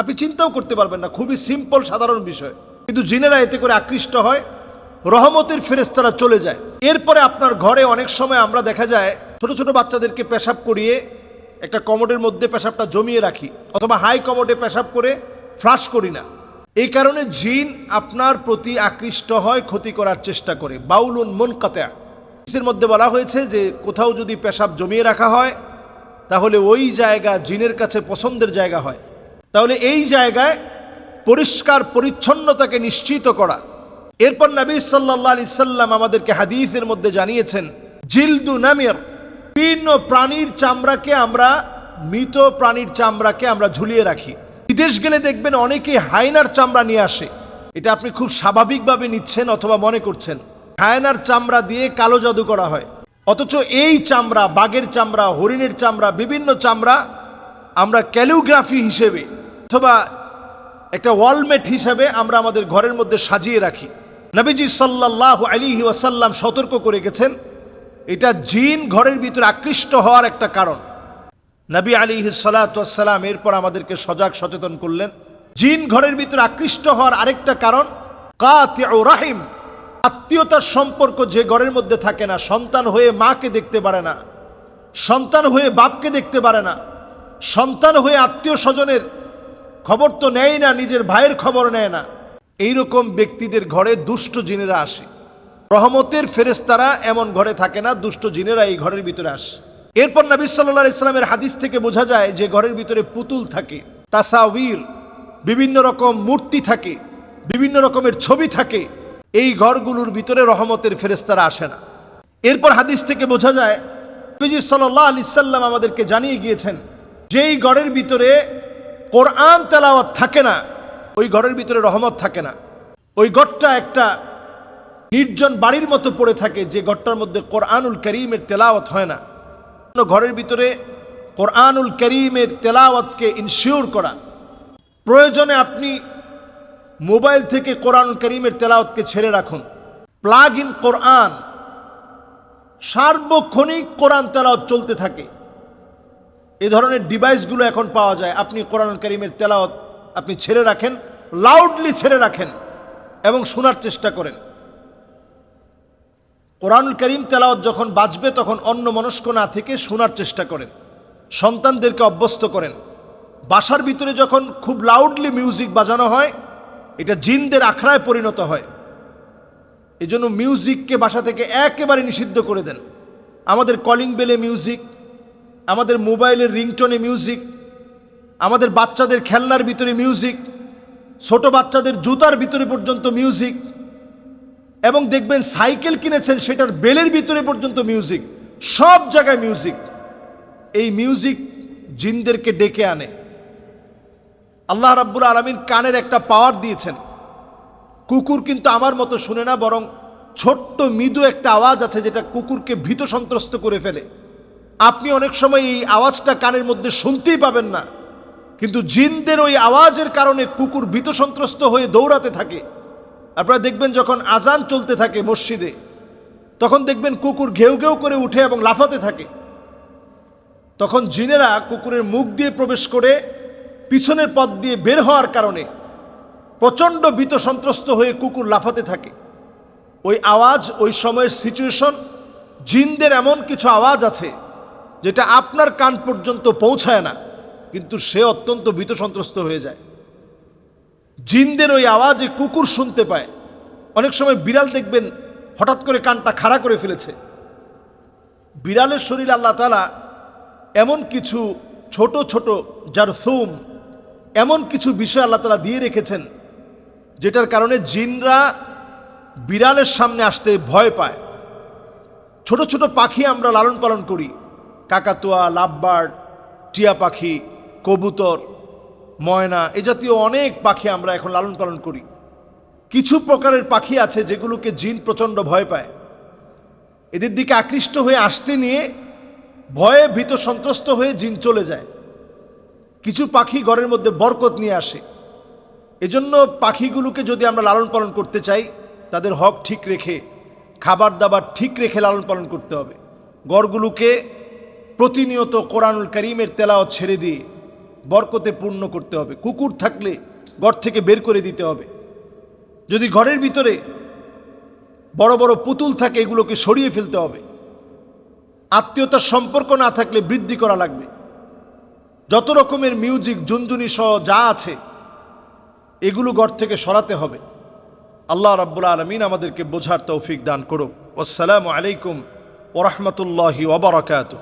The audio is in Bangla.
আপনি চিন্তাও করতে পারবেন না, খুবই সিম্পল সাধারণ বিষয়। কিন্তু জিনেরা এতে করে আকৃষ্ট হয়, রহমতের ফেরেস্তারা চলে যায়। এরপরে আপনার ঘরে অনেক সময় আমরা দেখা যায়, ছোট ছোট বাচ্চাদেরকে পেশাব করিয়ে একটা কমোডের মধ্যে পেশাবটা জমিয়ে রাখি, অথবা হাই কমোডে পেশাব করে ফ্লাশ করি না। এই কারণে জিন আপনার প্রতি আকৃষ্ট হয়, ক্ষতি করার চেষ্টা করে। বাউলুন মন কাতেয়া হাদিসের মধ্যে বলা হয়েছে যে, কোথাও যদি পেশাব জমিয়ে রাখা হয়, তাহলে ওই জায়গা জিনের কাছে পছন্দের জায়গা হয়। তাহলে এই জায়গায় পরিষ্কার পরিচ্ছন্নতাকে নিশ্চিত করা। এরপর নবী সাল্লাহ আলি সাল্লাম আমাদেরকে হাদিসের মধ্যে জানিয়েছেন, জিলদু নামের বিভিন্ন প্রাণীর চামড়াকে আমরা, মৃত প্রাণীর চামড়াকে আমরা ঝুলিয়ে রাখি। বিদেশ গেলে দেখবেন অনেকে হায়নার চামড়া নিয়ে আসে। এটা আপনি খুব স্বাভাবিকভাবে নিচ্ছেন অথবা মনে করছেন। হায়নার চামড়া দিয়ে কালো জাদু করা হয়। অথচ এই চামড়া, বাঘের চামড়া, হরিণের চামড়া, বিভিন্ন চামড়া আমরা ক্যালিওগ্রাফি হিসেবে অথবা একটা ওয়ালমেট হিসাবে আমরা আমাদের ঘরের মধ্যে সাজিয়ে রাখি। নবীজি সাল্লাহ আলী ওয়াসাল্লাম সতর্ক করে গেছেন, এটা জিন ঘরের ভিতরে আকৃষ্ট হওয়ার একটা কারণ। নবী আলী সালাতাম এরপর আমাদেরকে সজাগ সচেতন করলেন। জিন ঘরের ভিতরে আকৃষ্ট হওয়ার আরেকটা কারণ কাতিয়াউ রাহিম, আত্মীয়তার সম্পর্ক যে ঘরের মধ্যে থাকে না, সন্তান হয়ে মাকে দেখতে পারে না, সন্তান হয়ে বাপকে দেখতে পারে না, সন্তান হয়ে আত্মীয় স্বজনের খবর তো নেয় না, নিজের ভাইয়ের খবর নেয় না। এইরকম ব্যক্তিদের ঘরে দুষ্ট জিনেরা আসে। রহমতের ফেরেস্তারা এমন ঘরে থাকে না, দুষ্ট জিনেরা এই ঘরের ভিতরে আসে। এরপর নবী সাল্লাহ ইসলামের হাদিস থেকে বোঝা যায় যে ঘরের ভিতরে পুতুল থাকে তাসাউর বিভিন্ন রকম মূর্তি থাকে, বিভিন্ন রকমের ছবি থাকে। এই ঘরগুলোর ভিতরে রহমতের ফেরেস্তারা আসে না। এরপর হাদিস থেকে বোঝা যায়, নবীজি সাল্লাহ আলি সাল্লাম আমাদেরকে জানিয়ে গিয়েছেন যেই ঘরের ভিতরে কোরআন তেলাওয়াত থাকে না, ওই ঘরের ভিতরে রহমত থাকে না। ওই ঘরটা একটা নির্জন বাড়ির মতো পড়ে থাকে, যে ঘরটার মধ্যে কোরআনুল করিমের তেলাওয়াত হয় না। ঘরের ভিতরে কোরআনুল করিমের তেলাওয়াতকে ইনশিওর করা। প্রয়োজনে আপনি মোবাইল থেকে কোরআন করিমের তেলাওয়াতকে ছেড়ে রাখুন। প্লাগ ইন কোরআন। সার্বক্ষণিক কোরআন তেলাওয়াত চলতে থাকে। এ ধরনের ডিভাইসগুলো এখন পাওয়া যায়। আপনি কোরআন করিমের তেলাওয়াত আপনি ছেড়ে রাখেন লাউডলি ছেড়ে রাখেন এবং শোনার চেষ্টা করেন। কোরআনুল করিম তেলাওয়াত যখন বাজবে, তখন অন্য মনস্ক না থেকে শোনার চেষ্টা করেন, সন্তানদেরকে অভ্যস্ত করেন। বাসার ভিতরে যখন খুব লাউডলি মিউজিক বাজানো হয়, এটা জিনদের আখড়ায় পরিণত হয়। এজন্য মিউজিককে বাসা থেকে একেবারে নিষিদ্ধ করে দেন। আমাদের কলিং বেলে মিউজিক আমাদের মোবাইলের রিংটনে মিউজিক আমাদের বাচ্চাদের খেলনার ভিতরে মিউজিক ছোট বাচ্চাদের জুতার ভিতরে পর্যন্ত মিউজিক এবং দেখবেন সাইকেল কিনেছেন, সেটার বেলের ভিতরে পর্যন্ত মিউজিক সব জায়গায় মিউজিক এই মিউজিক জিনদেরকে ডেকে আনে। আল্লাহ রাব্বুল আলমিন কানের একটা পাওয়ার দিয়েছেন। কুকুর কিন্তু আমার মতো শুনে না, বরং ছোট্ট মৃদু একটা আওয়াজ আছে, যেটা কুকুরকে ভীত সন্ত্রস্ত করে ফেলে। আপনি অনেক সময় এই আওয়াজটা কানের মধ্যে শুনতেই পাবেন না। কিন্তু জিনদের ওই আওয়াজের কারণে কুকুর ভীত সন্ত্রস্ত হয়ে দৌড়াতে থাকে। আপনারা দেখবেন যখন আজান চলতে থাকে মসজিদে, তখন দেখবেন কুকুর ঘেউ ঘেউ করে উঠে এবং লাফাতে থাকে। তখন জিনেরা কুকুরের মুখ দিয়ে প্রবেশ করে পিছনের পথ দিয়ে বের হওয়ার কারণে প্রচণ্ড ভীত সন্ত্রস্ত হয়ে কুকুর লাফাতে থাকে। ওই আওয়াজ, ওই সময়ের সিচুয়েশন জিনদের এমন কিছু আওয়াজ আছে যেটা আপনার কান পর্যন্ত পৌঁছায় না, কিন্তু সে অত্যন্ত ভীত সন্ত্রস্ত হয়ে যায়। জিনদের ওই আওয়াজে কুকুর শুনতে পায়। অনেক সময় বিড়াল দেখবেন হঠাৎ করে কানটা খাড়া করে ফেলেছে। বিড়ালের শরীর আল্লাহ তালা এমন কিছু ছোট ছোট যার সুম এমন কিছু বিষয় আল্লাহ তালা দিয়ে রেখেছেন, যেটার কারণে জিনরা বিড়ালের সামনে আসতে ভয় পায়। ছোট ছোট পাখি আমরা লালন পালন করি। কাকাতুয়া, লাভবার্ড, টিয়া পাখি, কবুতর, ময়না, এ জাতীয় অনেক পাখি আমরা এখন লালন পালন করি। কিছু প্রকারের পাখি আছে যেগুলোকে জিন প্রচণ্ড ভয় পায়। এদের দিকে আকৃষ্ট হয়ে আসতে নিয়ে ভয়ে ভীত সন্ত্রস্ত হয়ে জিন চলে যায়। কিছু পাখি ঘরের মধ্যে বরকত নিয়ে আসে। এজন্য পাখিগুলোকে যদি আমরা লালন পালন করতে চাই, তাদের হক ঠিক রেখে, খাবার দাবার ঠিক রেখে লালন পালন করতে হবে। গড়গুলোকে প্রতিনিয়ত কোরআনুল করিমের তেলাওয়াত ছেড়ে দিয়ে বরকতে পূর্ণ করতে হবে। কুকুর থাকলে ঘর থেকে বের করে দিতে হবে। যদি ঘরের ভিতরে বড় বড় পুতুল থাকে, এগুলোকে সরিয়ে ফেলতে হবে। আত্মীয়তার সম্পর্ক না থাকলে বৃদ্ধি করা লাগবে। যত রকমের মিউজিক জুনজুনি সহ যা আছে, এগুলো ঘর থেকে সরাতে হবে। আল্লাহ রাব্বুল আলমিন আমাদেরকে বোঝার তৌফিক দান করুক। আসসালামু আলাইকুম ওরহমতুল্লাহি ওবরাকাতুহ